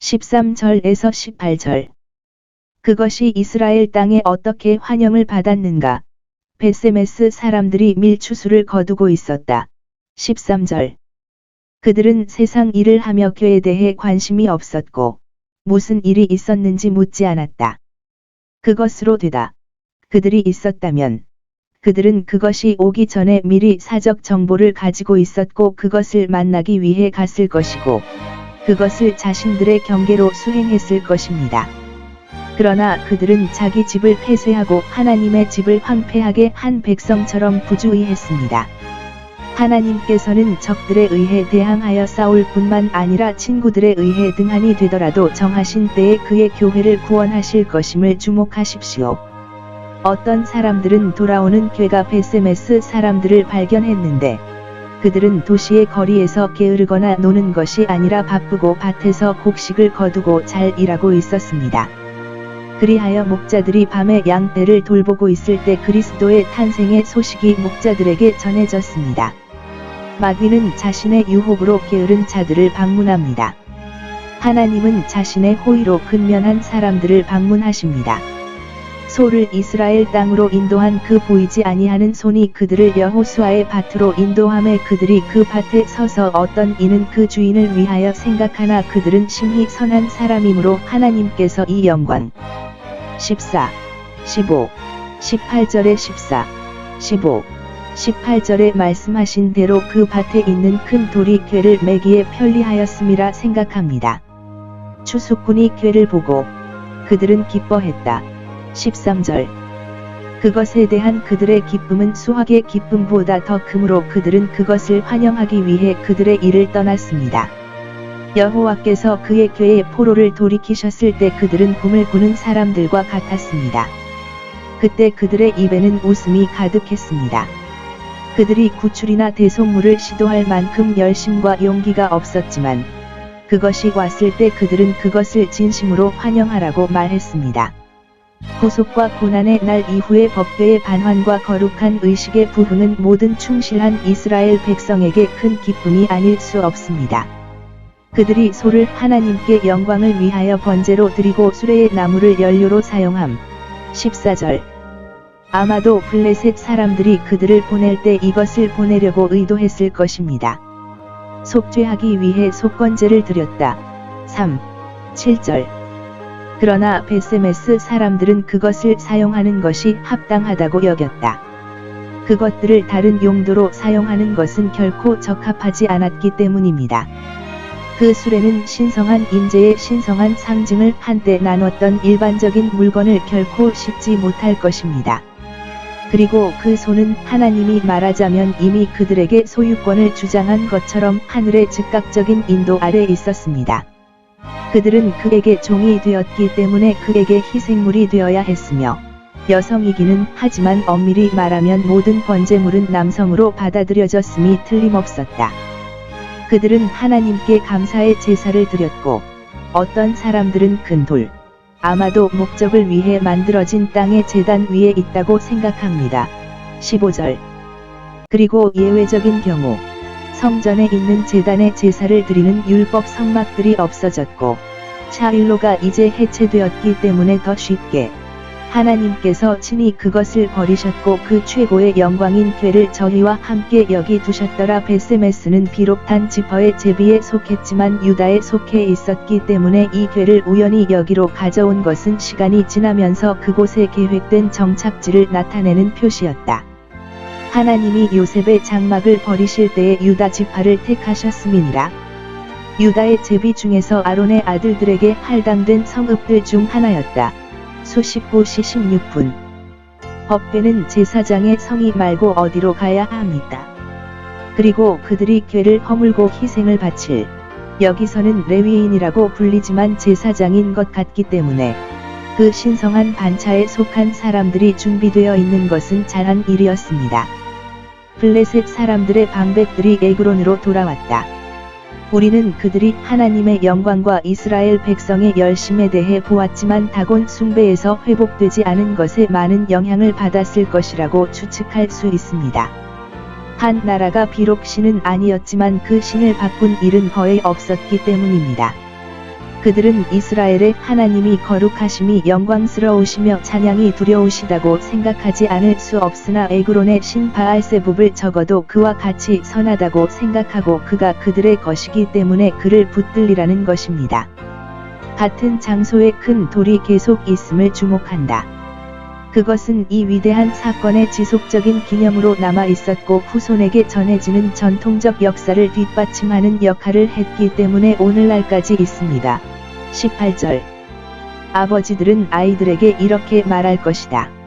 13절에서 18절. 그것이 이스라엘 땅에 어떻게 환영을 받았는가. 베세메스 사람들이 밀추수를 거두고 있었다. 13절. 그들은 세상 일을 하며 교에 대해 관심이 없었고, 무슨 일이 있었는지 묻지 않았다. 그것으로 되다. 그들이 있었다면, 그들은 그것이 오기 전에 미리 사적 정보를 가지고 있었고 그것을 만나기 위해 갔을 것이고, 그것을 자신들의 경계로 수행했을 것입니다. 그러나 그들은 자기 집을 폐쇄하고 하나님의 집을 황폐하게 한 백성처럼 부주의했습니다. 하나님께서는 적들에 의해 대항하여 싸울 뿐만 아니라 친구들에 의해 등한이 되더라도 정하신 때에 그의 교회를 구원하실 것임을 주목하십시오. 어떤 사람들은 돌아오는 괴가 베세메스 사람들을 발견했는데 그들은 도시의 거리에서 게으르거나 노는 것이 아니라 바쁘고 밭에서 곡식을 거두고 잘 일하고 있었습니다. 그리하여 목자들이 밤에 양떼를 돌보고 있을 때 그리스도의 탄생의 소식이 목자들에게 전해졌습니다. 마귀는 자신의 유혹으로 게으른 자들을 방문합니다. 하나님은 자신의 호의로 근면한 사람들을 방문하십니다. 소를 이스라엘 땅으로 인도한 그 보이지 아니하는 손이 그들을 여호수아의 밭으로 인도함에 그들이 그 밭에 서서 어떤 이는 그 주인을 위하여 생각하나 그들은 심히 선한 사람이므로 하나님께서 이 영광 14, 15, 18절에 14, 15, 18절에 말씀하신 대로 그 밭에 있는 큰 돌이 괴를 매기에 편리하였음이라 생각합니다. 추수꾼이 괴를 보고 그들은 기뻐했다. 13절 그것에 대한 그들의 기쁨은 수확의 기쁨보다 더 크므로 그들은 그것을 환영하기 위해 그들의 일을 떠났습니다. 여호와께서 그의 괴의 포로를 돌이키셨을 때 그들은 꿈을 꾸는 사람들과 같았습니다. 그때 그들의 입에는 웃음이 가득했습니다. 그들이 구출이나 대속물을 시도할 만큼 열심과 용기가 없었지만 그것이 왔을 때 그들은 그것을 진심으로 환영하라고 말했습니다. 구속과 고난의 날 이후의 법궤의 반환과 거룩한 의식의 부흥은 모든 충실한 이스라엘 백성에게 큰 기쁨이 아닐 수 없습니다. 그들이 소를 하나님께 영광을 위하여 번제로 드리고 수레의 나무를 연료로 사용함. 14절 아마도 블레셋 사람들이 그들을 보낼 때 이것을 보내려고 의도했을 것입니다. 속죄하기 위해 속건제를 드렸다. 3. 7절 그러나 베세메스 사람들은 그것을 사용하는 것이 합당하다고 여겼다. 그것들을 다른 용도로 사용하는 것은 결코 적합하지 않았기 때문입니다. 그 수레는 신성한 임재의 신성한 상징을 한때 나눴던 일반적인 물건을 결코 싣지 못할 것입니다. 그리고 그 손은 하나님이 말하자면 이미 그들에게 소유권을 주장한 것처럼 하늘의 즉각적인 인도 아래 있었습니다. 그들은 그에게 종이 되었기 때문에 그에게 희생물이 되어야 했으며 여성이기는 하지만 엄밀히 말하면 모든 번제물은 남성으로 받아들여졌음이 틀림없었다. 그들은 하나님께 감사의 제사를 드렸고 어떤 사람들은 큰 돌, 아마도 목적을 위해 만들어진 땅의 재단 위에 있다고 생각합니다. 15절 그리고 예외적인 경우 성전에 있는 재단의 제사를 드리는 율법 성막들이 없어졌고 차일로가 이제 해체되었기 때문에 더 쉽게 하나님께서 친히 그것을 버리셨고 그 최고의 영광인 괴를 저희와 함께 여기 두셨더라 베세메스는 비록 단 지퍼의 제비에 속했지만 유다에 속해 있었기 때문에 이 괴를 우연히 여기로 가져온 것은 시간이 지나면서 그곳에 계획된 정착지를 나타내는 표시였다. 하나님이 요셉의 장막을 버리실 때에 유다 지파를 택하셨음이니라. 유다의 제비 중에서 아론의 아들들에게 할당된 성읍들 중 하나였다. 수십구 시 16분. 법궤는 제사장의 성이 말고 어디로 가야 합니다. 그리고 그들이 괴를 허물고 희생을 바칠 여기서는 레위인이라고 불리지만 제사장인 것 같기 때문에 그 신성한 반차에 속한 사람들이 준비되어 있는 것은 잘한 일이었습니다. 블레셋 사람들의 방백들이 에그론으로 돌아왔다. 우리는 그들이 하나님의 영광과 이스라엘 백성의 열심에 대해 보았지만 다곤 숭배에서 회복되지 않은 것에 많은 영향을 받았을 것이라고 추측할 수 있습니다. 한 나라가 비록 신은 아니었지만 그 신을 바꾼 일은 거의 없었기 때문입니다. 그들은 이스라엘의 하나님이 거룩하심이 영광스러우시며 찬양이 두려우시다고 생각하지 않을 수 없으나 에그론의 신 바알세붑을 적어도 그와 같이 선하다고 생각하고 그가 그들의 것이기 때문에 그를 붙들리라는 것입니다. 같은 장소에 큰 돌이 계속 있음을 주목한다. 그것은 이 위대한 사건의 지속적인 기념으로 남아 있었고 후손에게 전해지는 전통적 역사를 뒷받침하는 역할을 했기 때문에 오늘날까지 있습니다. 18절 아버지들은 아이들에게 이렇게 말할 것이다.